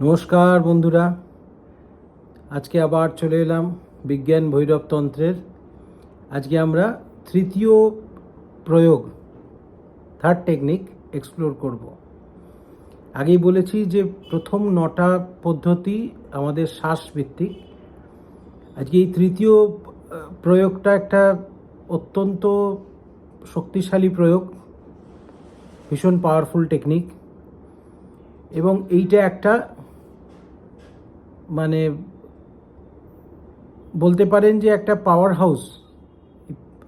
নমস্কার বন্ধুরা। আজকে আবার চলে এলাম বিজ্ঞান ভৈরব তন্ত্রের। আজকে আমরা তৃতীয় প্রয়োগ থার্ড টেকনিক এক্সপ্লোর করব। আগেই বলেছি যে প্রথম নটা পদ্ধতি আমাদের শ্বাসভিত্তিক। আজকে এই তৃতীয় প্রয়োগটা একটা অত্যন্ত শক্তিশালী প্রয়োগ, ভীষণ পাওয়ারফুল টেকনিক এবং এইটা একটা মানে বলতে পারেন যে একটা পাওয়ার হাউস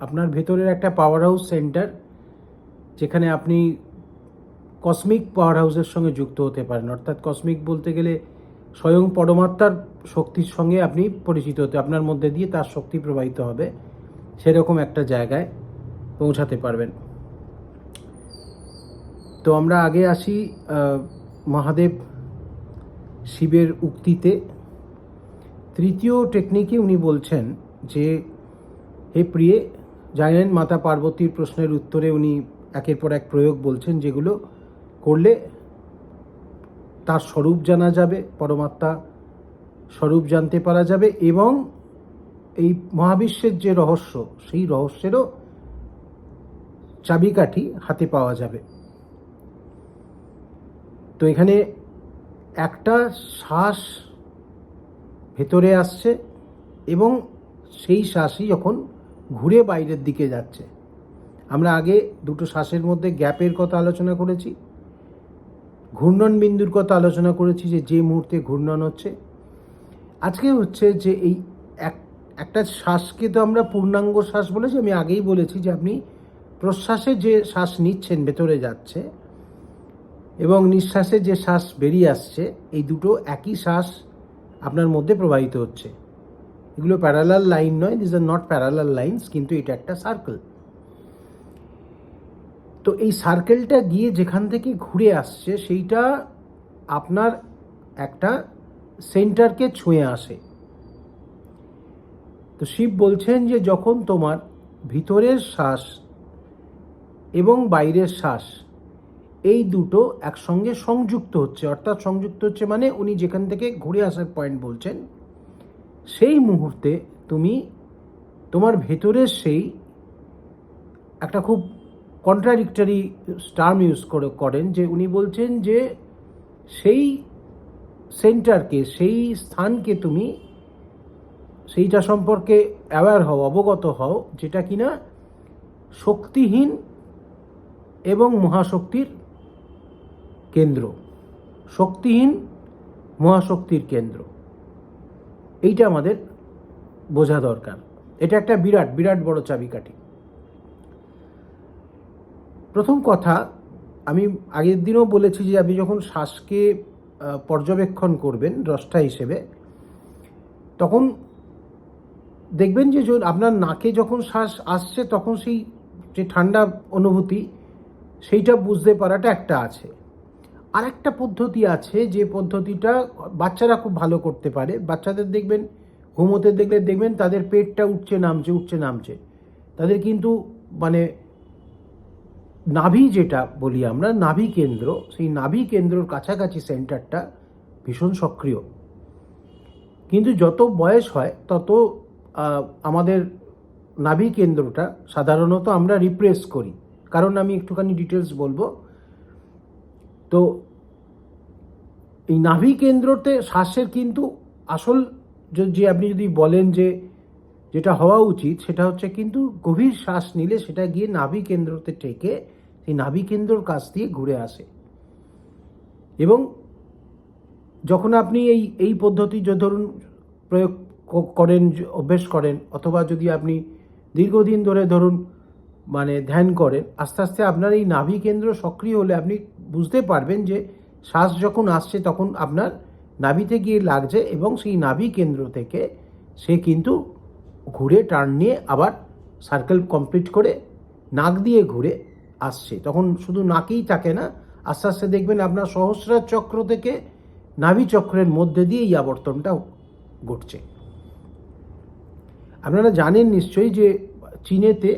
আপনার ভেতরের একটা পাওয়ার হাউস সেন্টার যেখানে আপনি কসমিক পাওয়ার হাউসের সঙ্গে যুক্ত হতে পারেন। অর্থাৎ কসমিক বলতে গেলে স্বয়ং পরমাত্মার শক্তির সঙ্গে আপনি পরিচিত হতে, আপনার মধ্যে দিয়ে তার শক্তি প্রবাহিত হবে, সেরকম একটা জায়গায় পৌঁছাতে পারবেন। তো আমরা আগে আসি মহাদেব শিবের উক্তিতে। তৃতীয় টেকনিকে উনি বলছেন যে, হে প্রিয়ে জানেন মাতা পার্বতীর প্রশ্নের উত্তরে উনি একের পর এক প্রয়োগ বলছেন যেগুলো করলে তার স্বরূপ জানা যাবে, পরমাত্মা স্বরূপ জানতে পারা যাবে এবং এই মহাবিশ্বের যে রহস্য, সেই রহস্যেরও চাবিকাঠি হাতে পাওয়া যাবে। তো এখানে একটা শ্বাস ভেতরে আসছে এবং সেই শ্বাসই যখন ঘুরে বাইরের দিকে যাচ্ছে। আমরা আগে দুটো শ্বাসের মধ্যে গ্যাপের কথা আলোচনা করেছি, ঘূর্ণন বিন্দুর কথা আলোচনা করেছি যে যে মুহূর্তে ঘূর্ণন হচ্ছে। আজকে হচ্ছে যে এই এক, একটা শ্বাসকে তো আমরা পূর্ণাঙ্গ শ্বাস বলেছি, আমি আগেই বলেছি যে আপনি প্রশ্বাসে যে শ্বাস নিচ্ছেন ভেতরে যাচ্ছে এবং নিঃশ্বাসে যে শ্বাস বেরিয়ে আসছে, এই দুটো একই শ্বাস আপনার মধ্যে প্রবাহিত হচ্ছে। এগুলো প্যারালাল লাইন নয় this are not parallel lines কিন্তু এটা একটা সার্কেল তো এই সার্কেলটা গিয়ে যেখান থেকে ঘুরে আসছে, সেইটা আপনার একটা সেন্টারকে ছুঁয়ে আসে। তো শিব বলছেন যে যখন তোমার ভিতরের শ্বাস এবং বাইরের শ্বাস এই দুটো একসঙ্গে সংযুক্ত হচ্ছে। অর্থাৎ সংযুক্ত হচ্ছে মানে উনি যেখান থেকে ঘুরে আসার পয়েন্ট বলছেন, সেই মুহূর্তে তুমি তোমার ভেতরের সেই একটা খুব কন্ট্রাডিক্টরি টার্ম ইউজ করে করেন যে উনি বলছেন যে সেই সেন্টারকে সেই স্থানকে তুমি সেইটা সম্পর্কে অ্যাওয়ার হও, অবগত হও যেটা কিনা শক্তিহীন এবং মহাশক্তির কেন্দ্র। শক্তিহীন মহাশক্তির কেন্দ্র। এইটা আমাদের বোঝা দরকার। এটা একটা বিরাট বিরাট বড় চাবিকাঠি। প্রথম কথা, আমি আগের দিনও বলেছি যে আপনি যখন শ্বাসকে পর্যবেক্ষণ করবেন দ্রষ্টা হিসেবে, তখন দেখবেন যে, আপনার নাকে যখন শ্বাস আসছে তখন সেই যে ঠান্ডা অনুভূতি, সেইটা বুঝতে পারাটা একটা আছে। আর একটা পদ্ধতি আছে যে পদ্ধতিটা বাচ্চারা খুব ভালো করতে পারে। বাচ্চাদের দেখবেন, ঘুমোতে দেখলে দেখবেন তাদের পেটটা উঠছে, নামছে উঠছে, নামছে। তাদের কিন্তু মানে নাভি যেটা বলি আমরা, নাভি কেন্দ্র, সেই নাভি কেন্দ্রর কাছাকাছি সেন্টারটা ভীষণ সক্রিয়। কিন্তু যত বয়স হয়, তত আমাদের নাভি কেন্দ্রটা সাধারণত আমরা রিপ্রেস করি। কারণ আমি একটুখানি ডিটেলস বলব। তো এই নাভি কেন্দ্রতে শ্বাসের কিন্তু আসল যে- আপনি যদি বলেন যে, যেটা হওয়া উচিত, সেটা হচ্ছে কিন্তু গভীর শ্বাস নিলে সেটা গিয়ে নাভি কেন্দ্রতে টেকে, সেই নাভি কেন্দ্রর কাছ দিয়ে ঘুরে আসে। এবং যখন আপনি এই এই পদ্ধতি যে ধরুন প্রয়োগ করেন, অভ্যেস করেন, অথবা যদি আপনি দীর্ঘদিন ধরে ধরুন মানে ধ্যান করেন আস্তে আস্তে আপনার এই নাভি কেন্দ্র সক্রিয় হলে আপনি বুঝতে পারবেন যে শ্বাস যখন আসছে তখন আপনার নাভিতে গিয়ে লাগছে এবং সেই নাভি কেন্দ্র থেকে সে কিন্তু ঘুরে টার্ন নিয়ে আবার সার্কেল কমপ্লিট করে নাক দিয়ে ঘুরে আসছে। তখন শুধু নাকেই থাকে না, আস্তে আস্তে দেখবেন আপনার সহস্রার চক্র থেকে নাভি চক্রের মধ্যে দিয়ে এই আবর্তনটা ঘটছে। আপনারা জানেন নিশ্চয়ই যে চীনেতে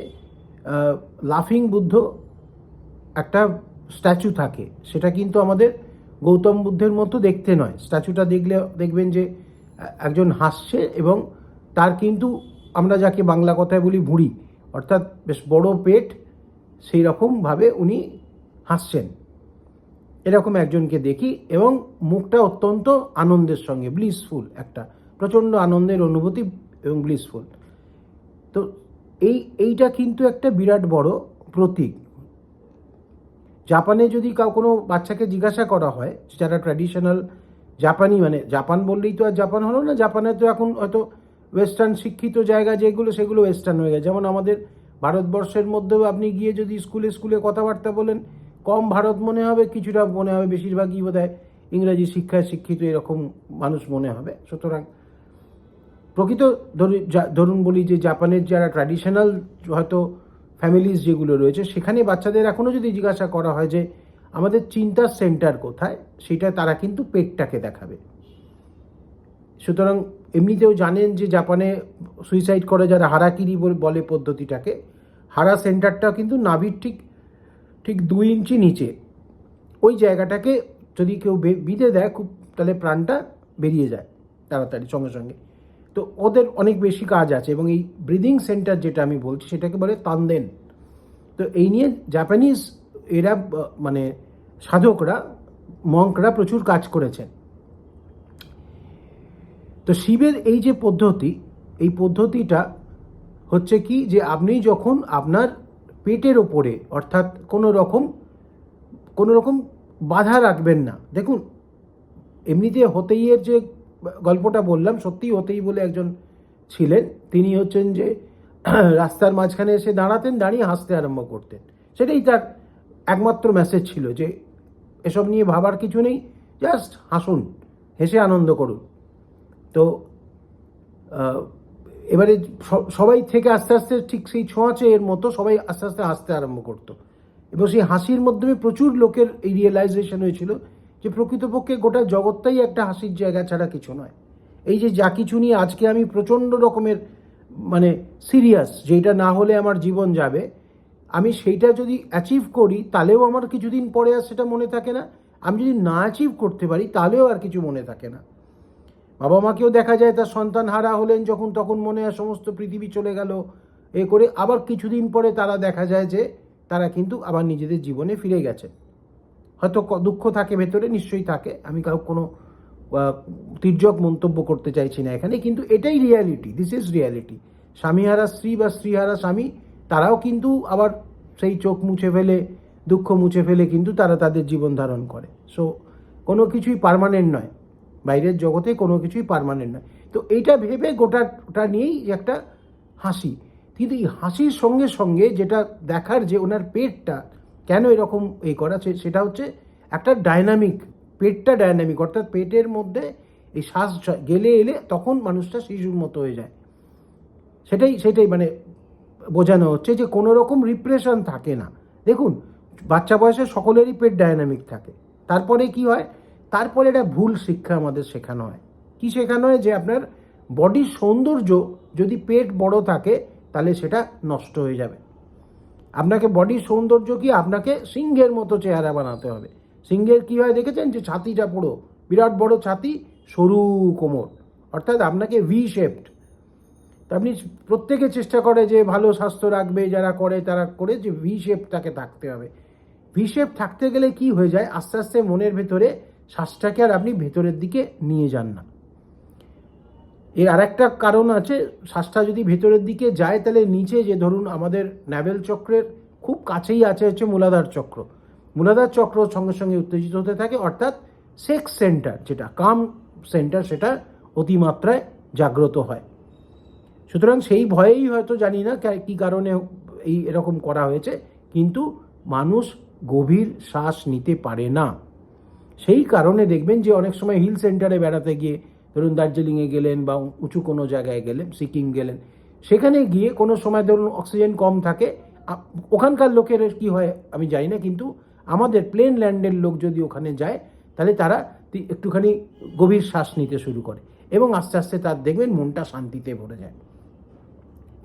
লাফিং বুদ্ধ একটা স্ট্যাচু থাকে। সেটা কিন্তু আমাদের গৌতম বুদ্ধের মতো দেখতে নয়। স্ট্যাচুটা দেখলে দেখবেন যে একজন হাসছে এবং তার কিন্তু আমরা যাকে বাংলা কথায় বলি ভুঁড়ি, অর্থাৎ বেশ বড় পেট, সেই রকমভাবে উনি হাসছেন। এরকম একজনকে দেখি এবং মুখটা অত্যন্ত আনন্দের সঙ্গে ব্লিসফুল একটা, প্রচণ্ড আনন্দের অনুভূতি এবং ব্লিসফুল তো এই, এইটা কিন্তু একটা বিরাট বড় প্রতীক। জাপানে যদি কাউ, কোনো বাচ্চাকে জিজ্ঞাসা করা হয়, যারা ট্র্যাডিশনাল জাপানি মানে জাপান বললেই তো আর জাপান হলো না জাপানে তো এখন হয়তো ওয়েস্টার্ন শিক্ষিত জায়গা যেগুলো, সেগুলো ওয়েস্টার্ন হয়ে গেছে। যেমন আমাদের ভারতবর্ষের মধ্যেও আপনি গিয়ে যদি স্কুলে স্কুলে কথাবার্তা বলেন, কম ভারত মনে হবে, কিছুটা মনে হবে, বেশিরভাগই বোধ হয় ইংরাজি শিক্ষায় শিক্ষিত এরকম মানুষ মনে হবে। সুতরাং প্রকৃত ধরু- ধরুন বলি যে জাপানের যারা ট্র্যাডিশনাল হয়তো ফ্যামিলিজ যেগুলো রয়েছে, সেখানে বাচ্চাদের এখনও যদি জিজ্ঞাসা করা হয় যে আমাদের চিন্তার সেন্টার কোথায়, সেটা তারা কিন্তু পেটটাকে দেখাবে। সুতরাং এমনিতেও জানেন যে জাপানে সুইসাইড করে যারা হারাকিরি বল- পদ্ধতিটাকে, হারা সেন্টারটা কিন্তু নাভির ঠিক ঠিক দুই ইঞ্চি নিচে। ওই জায়গাটাকে যদি কেউ বিঁধে দেয়, খুব তাহলে প্রাণটা বেরিয়ে যায় তাড়াতাড়ি সঙ্গে সঙ্গে। তো ওদের অনেক বেশি কাজ আছে এবং এই ব্রিদিং সেন্টার যেটা আমি বলছি, সেটাকে বলে তানদেন। তো এই নিয়ে জাপানিজ এরা মানে সাধকরা মঙ্করা প্রচুর কাজ করেছেন। তো শিবের এই যে পদ্ধতি, এই পদ্ধতিটা হচ্ছে কি যে আপনি যখন আপনার পেটের ওপরে, অর্থাৎ কোনো রকম কোনো রকম বাধা রাখবেন না। দেখুন, এমনিতে হতেইয়ের যে গল্পটা বললাম, সত্যিই হতেই বলে একজন ছিলেন। তিনি হচ্ছেন যে, রাস্তার মাঝখানে এসে দাঁড়াতেন, দাঁড়িয়ে হাসতে আরম্ভ করতেন। সেটাই তার একমাত্র মেসেজ ছিল যে, এসব নিয়ে ভাবার কিছু নেই জাস্ট হাসুন, হেসে আনন্দ করুন। তো এবারে সবাই থেকে আস্তে আস্তে ঠিক সেই ছোঁয়াচে এর মতো সবাই আস্তে আস্তে হাসতে আরম্ভ করতো। এবং সেই হাসির মাধ্যমে প্রচুর লোকের এই রিয়েলাইজেশন হয়েছিল যে প্রকৃতপক্ষে গোটা জগৎটাই একটা হাসির জায়গা ছাড়া কিছু নয়। এই যে যা কিছু নিয়ে আজকে আমি প্রচণ্ড রকমের মানে সিরিয়াস যেটা না হলে আমার জীবন যাবে, আমি সেইটা যদি অ্যাচিভ করি, তাহলেও আমার কিছুদিন পরে আর সেটা মনে থাকে না। আমি যদি না অ্যাচিভ করতে পারি, তাহলেও আর কিছু মনে থাকে না। বাবা মাকেও দেখা যায় তার সন্তান হারা হলেন যখন তখন মনে হয় সমস্ত পৃথিবী চলে গেল এ করে। আবার কিছুদিন পরে তারা দেখা যায় যে তারা কিন্তু আবার নিজেদের জীবনে ফিরে গেছে। হয়তো দুঃখ থাকে, ভেতরে নিশ্চয়ই থাকে। আমি কাউ কোনো তির্যক মন্তব্য করতে চাইছি না এখানে, কিন্তু এটাই রিয়ালিটি দিস ইজ রিয়ালিটি স্বামীহারা স্ত্রী বা স্ত্রীহারা স্বামী, তারাও কিন্তু আবার সেই চোখ মুছে ফেলে, দুঃখ মুছে ফেলে কিন্তু তারা তাদের জীবন ধারণ করে। সো কোনো কিছুই পারমানেন্ট নয়। বাইরের জগতে কোনো কিছুই পারমানেন্ট নয়। তো এইটা ভেবে গোটাটা নিয়েই একটা হাসি। কিন্তু এই হাসির সঙ্গে সঙ্গে যেটা দেখার যে ওনার পেটটা কেন এরকম এই করা? সেটা হচ্ছে একটা ডায়নামিক পেটটা ডায়নামিক অর্থাৎ পেটের মধ্যে এই শ্বাস গেলে এলে তখন মানুষটা শিশুর মতো হয়ে যায়। সেটাই সেটাই মানে বোঝানো হচ্ছে যে কোনো রকম রিপ্রেশন থাকে না। দেখুন, বাচ্চা বয়সে সকলেরই পেট ডায়নামিক থাকে। তারপরে কি হয়? তারপরে একটা ভুল শিক্ষা আমাদের শেখানো হয়। কি শেখানো হয়? যে আপনার বডির সৌন্দর্য যদি পেট বড় থাকে, তাহলে সেটা নষ্ট হয়ে যাবে। আপনাকে বডির সৌন্দর্য কি আপনাকে সিংহের মতো চেহারা বানাতে হবে? সিংহের কি হয় দেখেছেন? যে ছাতিটা পুরো, বিরাট বড় ছাতি, সরু কোমর। অর্থাৎ আপনাকে ভি শেপড আপনি প্রত্যেকে চেষ্টা করে যে ভালো স্বাস্থ্য রাখবে, যারা করে তারা করে যে ভি শেপটাকে থাকতে হবে। ভি শেপ থাকতে গেলে কি হয়ে যায়? আস্তে আস্তে মনের ভেতরে শ্বাসটাকে আর আপনি ভেতরের দিকে নিয়ে যান না। এর আরেকটা কারণ আছে, শ্বাসটা যদি ভেতরের দিকে যায়, তাহলে নিচে যে ধরুন আমাদের ন্যাভেল চক্রের খুব কাছেই আছে হচ্ছে মূলাধার চক্র। মূলাধার চক্র সঙ্গে সঙ্গে উত্তেজিত হতে থাকে, অর্থাৎ সেক্স সেন্টার যেটা কাম সেন্টার সেটা অতিমাত্রায় জাগ্রত হয়। সুতরাং সেই ভয়েই হয়তো জানি না কা- কারণে এই এরকম করা হয়েছে, কিন্তু মানুষ গভীর শ্বাস নিতে পারে না। সেই কারণে দেখবেন যে অনেক সময় হিল সেন্টারে বেড়াতে গিয়ে ধরুন দার্জিলিংয়ে গেলেন বা উঁচু কোনো জায়গায় গেলেন, সিকিম গেলেন, সেখানে গিয়ে কোনো সময় ধরুন অক্সিজেন কম থাকে ওখানকার লোকের কি হয় আমি জানি না, কিন্তু আমাদের প্লেন ল্যান্ডের লোক যদি ওখানে যায়, তাহলে তারা একটুখানি গভীর শ্বাস নিতে শুরু করে এবং আস্তে আস্তে তার দেখবেন মনটা শান্তিতে ভরে যায়।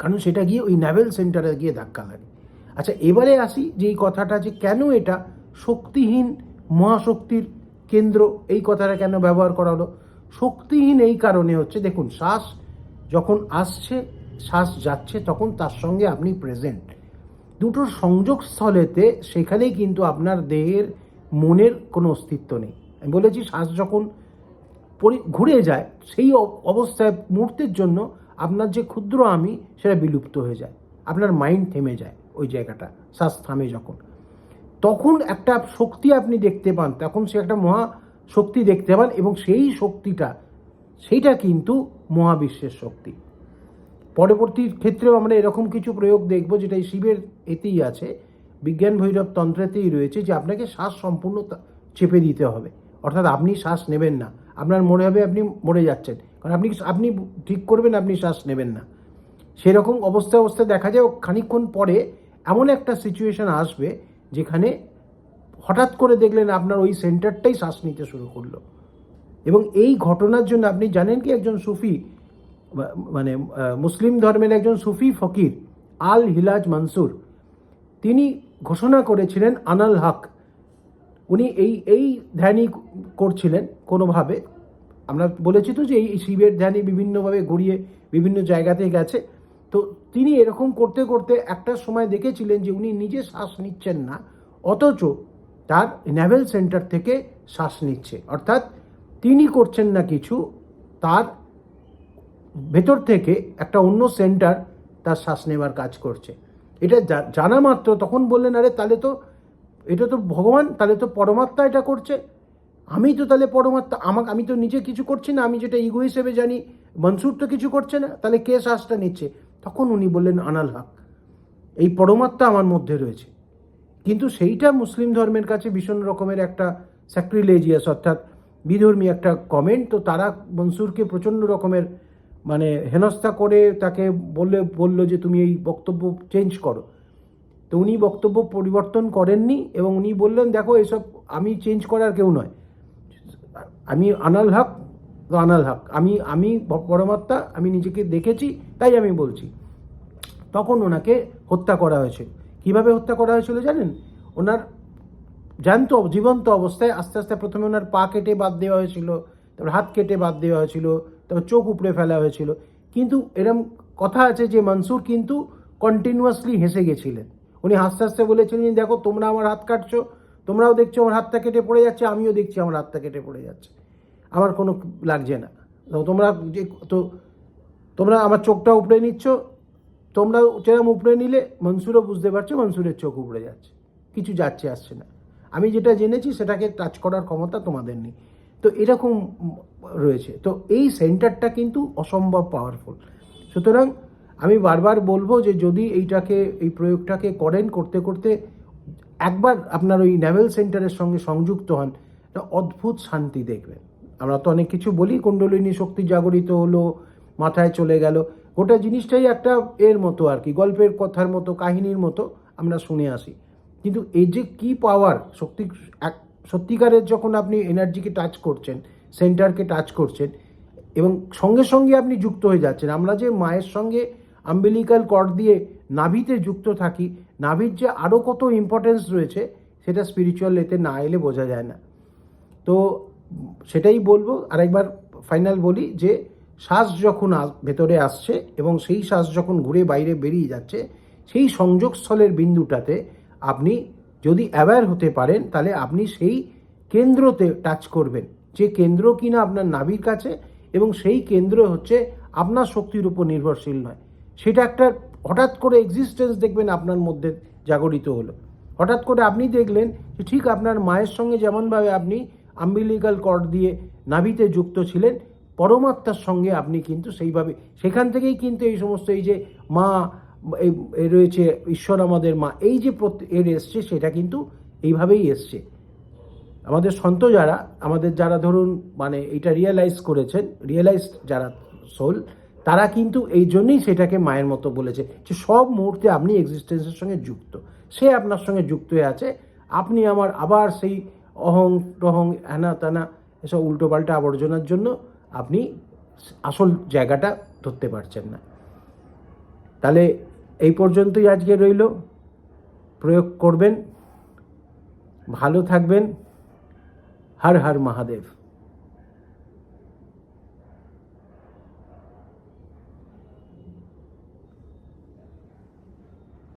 কারণ সেটা গিয়ে ওই ন্যাভেল সেন্টারে গিয়ে ধাক্কা লাগে। আচ্ছা এবারে আসি যে এই কথাটা যে কেন এটা শক্তিহীন মহাশক্তির কেন্দ্র, এই কথাটা কেন ব্যবহার করা হলো? শক্তিহীন এই কারণে হচ্ছে, দেখুন, শ্বাস যখন আসছে, শ্বাস যাচ্ছে, তখন তার সঙ্গে আপনি প্রেজেন্ট দুটোর সংযোগস্থলেতে সেখানেই কিন্তু আপনার দেহের, মনের কোনো অস্তিত্ব নেই। আমি বলেছি, শ্বাস যখন পরি, ঘুরে যায়, সেই অবস্থায়, মুহূর্তের জন্য আপনার যে ক্ষুদ্র আমি, সেটা বিলুপ্ত হয়ে যায়। আপনার মাইন্ড থেমে যায় ওই জায়গাটা, শ্বাস থামে যখন। তখন একটা শক্তি আপনি দেখতে পান, তখন সে একটা মহা শক্তি দেখতে পান এবং সেই শক্তিটা, সেইটা কিন্তু মহাবিশ্বের শক্তি। পরবর্তী ক্ষেত্রেও আমরা এরকম কিছু প্রয়োগ দেখব যেটা এই শিবের এতেই আছে। বিজ্ঞান ভৈরব তন্ত্রেতেই রয়েছে যে আপনাকে শ্বাস সম্পূর্ণ চেপে দিতে হবে। অর্থাৎ আপনি শ্বাস নেবেন না। আপনার মনে হবে আপনি মরে যাচ্ছেন। কারণ আপনি আপনি ঠিক করবেন, আপনি শ্বাস নেবেন না। সেরকম অবস্থা অবস্থা দেখা যায় ও খানিকক্ষণ পরে এমন একটা সিচুয়েশন আসবে যেখানে হঠাৎ করে দেখলেন আপনার ওই সেন্টারটাই শ্বাস নিতে শুরু করল। এবং এই ঘটনার জন্য আপনি জানেন কি একজন সুফি মানে মুসলিম ধর্মের একজন সুফি ফকির, আল হিলাজ মানসুর। তিনি ঘোষণা করেছিলেন আনাল হক। উনি এই এই ধ্যানই করছিলেন কোনোভাবে। আমরা বলেছি তো যে এই শিবের ধ্যানই বিভিন্নভাবে গড়িয়ে বিভিন্ন জায়গাতে গেছে। তো তিনি এরকম করতে করতে একটা সময় দেখেছিলেন যে উনি নিজে শ্বাস নিচ্ছেন না, অথচ তার নেভেল সেন্টার থেকে শ্বাস নিচ্ছে। অর্থাৎ তিনি করছেন না কিছু, তার ভেতর থেকে একটা অন্য সেন্টার তার শ্বাস নেবার কাজ করছে। এটা জানা মাত্র, তখন বললেন, আরে, তাহলে তো, এটা তো ভগবান, তাহলে তো পরমাত্মা এটা করছে। আমি তো তাহলে পরমাত্মা, আমাকে, আমি তো নিজে কিছু করছি না, আমি যেটা ইগো হিসেবে জানি, মনসুর তো কিছু করছে না, তাহলে কে শ্বাসটা নিচ্ছে? তখন উনি বললেন, আনাল হক, এই পরমাত্মা আমার মধ্যে রয়েছে। কিন্তু সেইটা মুসলিম ধর্মের কাছে ভীষণ রকমের একটা স্যাক্রিলেজিয়াস অর্থাৎ বিধর্মী একটা কমেন্ট তো তারা মনসুরকে প্রচণ্ড রকমের মানে হেনস্থা করে তাকে বললে, বলল যে তুমি এই বক্তব্য চেঞ্জ করো। তো উনি বক্তব্য পরিবর্তন করেননি এবং উনি বললেন, দেখো, এসব আমি চেঞ্জ করার কেউ নয়। আমি আনাল হক তো আনাল হক। আমি আমি পরমাত্মা, আমি নিজেকে দেখেছি, তাই আমি বলছি। তখন ওনাকে হত্যা করা হয়েছিল কীভাবে হত্যা করা হয়েছিল জানেন? ওনার জ্যান্ত, জীবন্ত অবস্থায় আস্তে আস্তে প্রথমে ওনার পা কেটে বাদ দেওয়া হয়েছিল, তারপর হাত কেটে বাদ দেওয়া হয়েছিল, তারপর চোখ উপড়ে ফেলা হয়েছিল। কিন্তু এরম কথা আছে যে মনসুর কিন্তু কন্টিনিউয়াসলি হেসে গেছিলেন। উনি হাসতে হাসতে বলেছিলেন, দেখো, তোমরা আমার হাত কাটছো, তোমরাও দেখছ আমার হাতটা কেটে পড়ে যাচ্ছে, আমিও দেখছি আমার হাতটা কেটে পড়ে যাচ্ছে। আমার কোনো লাগছে না। তোমরা যে, তো তোমরা আমার চোখটা উপড়ে নিচ্ছ তোমরা যেরকম উপড়ে নিলে, মনসুরও বুঝতে পারছ, মনসুরের চোখ উপড়ে যাচ্ছে। কিছু যাচ্ছে, আসছে না। আমি যেটা জেনেছি, সেটাকে টাচ করার ক্ষমতা তোমাদের নেই। তো এরকম রয়েছে। তো এই সেন্টারটা কিন্তু অসম্ভব পাওয়ারফুল সুতরাং আমি বারবার বলব যে, যদি এইটাকে, এই প্রয়োগটাকে করেন করতে করতে, একবার আপনার ওই নেভেল সেন্টারের সঙ্গে সংযুক্ত হন অদ্ভুত শান্তি দেখবেন। আমরা তো অনেক কিছু বলি, কুণ্ডলিনী শক্তি জাগরিত হলো, মাথায় চলে গেল। গোটা জিনিসটাই একটা এর মতো আর কি, গল্পের কথার মতো, কাহিনীর মতো আমরা শুনে আসি। কিন্তু এই যে কি পাওয়ার শক্তি এক, সত্যিকারের যখন আপনি এনার্জিকে টাচ করছেন সেন্টারকে টাচ করছেন, এবং সঙ্গে সঙ্গে আপনি যুক্ত হয়ে যাচ্ছেন, আমরা যে মায়ের সঙ্গে আম্বিলিকাল কর দিয়ে নাভিতে যুক্ত থাকি, নাভির যে আরও কত ইম্পর্টেন্স রয়েছে, সেটা স্পিরিচুয়াল এতে না এলে বোঝা যায় না। তো সেটাই বলব, আরেকবার ফাইনাল বলি যে শ্বাস যখন ভেতরে আসছে এবং সেই শ্বাস যখন ঘুরে বাইরে বেরিয়ে যাচ্ছে, সেই সংযোগস্থলের বিন্দুটাতে আপনি যদি অ্যাওয়্যার হতে পারেন, তাহলে আপনি সেই কেন্দ্রতে টাচ করবেন। যে কেন্দ্র কিনা আপনার নাভির কাছে এবং সেই কেন্দ্র হচ্ছে আপনার শক্তির উপর নির্ভরশীল নয়। সেটা একটা হঠাৎ করে এক্সিস্টেন্স দেখবেন আপনার মধ্যে জাগরিত হলো। হঠাৎ করে আপনি দেখলেন যে ঠিক আপনার মায়ের সঙ্গে যেমনভাবে আপনি আম্বিলিকাল কর্ড দিয়ে নাভিতে যুক্ত ছিলেন পরমাত্মার সঙ্গে আপনি কিন্তু সেইভাবে, সেখান থেকেই কিন্তু এই সমস্ত এই যে মা, এই রয়েছে, ঈশ্বর আমাদের মা, এই যে এর এসছে, সেটা কিন্তু এইভাবেই এসছে। আমাদের সন্ত যারা, আমাদের যারা ধরুন মানে এটা রিয়েলাইজ করেছেন রিয়েলাইজ যারা সোল তারা কিন্তু এই জন্যই সেটাকে মায়ের মতো বলেছে, যে সব মুহূর্তে আপনি এক্সিস্টেন্সের সঙ্গে যুক্ত। সে আপনার সঙ্গে যুক্ত হয়ে আছে, আপনি আমার আবার সেই অহং টহং হ্যানা তানা এসব উল্টোপাল্টা আবর্জনার জন্য আপনি আসল জায়গাটা ধরতে পারছেন না। তাহলে এই পর্যন্তই আজকে রইল। প্রয়োগ করবেন, ভালো থাকবেন। হর হর মহাদেব।